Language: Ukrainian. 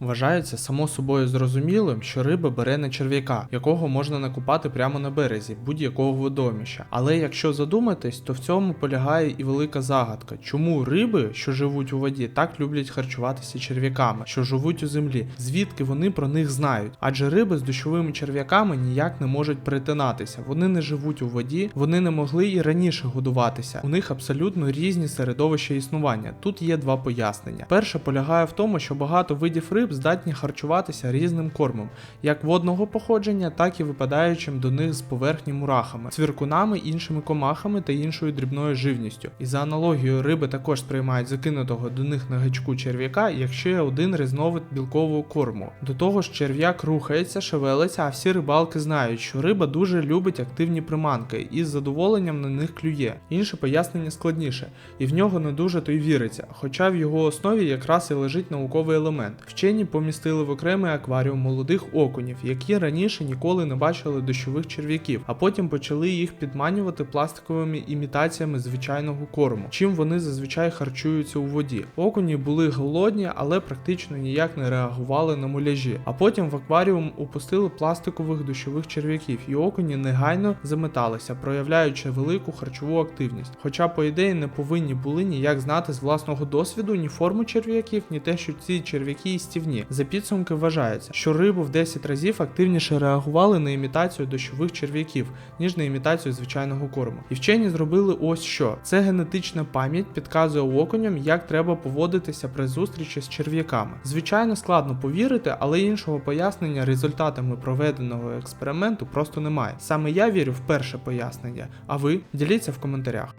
Вважається само собою зрозумілим, що риба бере не черв'яка, якого можна накупати прямо на березі будь-якого водоміща. Але якщо задуматись, то в цьому полягає і велика загадка, чому риби, що живуть у воді, так люблять харчуватися черв'яками, що живуть у землі, звідки вони про них знають? Адже риби з дощовими черв'яками ніяк не можуть перетинатися. Вони не живуть у воді, вони не могли і раніше годуватися. У них абсолютно різні середовища існування. Тут є два пояснення. Перше полягає в тому, що багато видів риб здатні харчуватися різним кормом, як водного походження, так і випадаючим до них з поверхні мурахами, цвіркунами, іншими комахами та іншою дрібною живністю. І за аналогією риби також сприймають закинутого до них на гачку черв'яка, якщо є один різновид білкового корму. До того ж, черв'як рухається, шевелиться, а всі рибалки знають, що риба дуже любить активні приманки і з задоволенням на них клює. Інше пояснення складніше, і в нього не дуже то й віриться, хоча в його основі якраз і лежить науковий елемент. Вчені помістили в окремий акваріум молодих окунів, які раніше ніколи не бачили дощових черв'яків, а потім почали їх підманювати пластиковими імітаціями звичайного корму, чим вони зазвичай харчуються у воді. Окуні були голодні, але практично ніяк не реагували на муляжі. А потім в акваріум упустили пластикових дощових черв'яків, і окуні негайно заметалися, проявляючи велику харчову активність. Хоча, по ідеї, не повинні були ніяк знати з власного досвіду ні форму черв'яків, ні те, що ці черв'яки істівні. За підсумки вважається, що риби в 10 разів активніше реагували на імітацію дощових черв'яків, ніж на імітацію звичайного корму. І вчені зробили ось що: це генетична пам'ять підказує окуням, як треба поводитися при зустрічі з черв'яками. Звичайно, складно повірити, але іншого пояснення результатами проведеного експерименту просто немає. Саме я вірю в перше пояснення, а ви діліться в коментарях.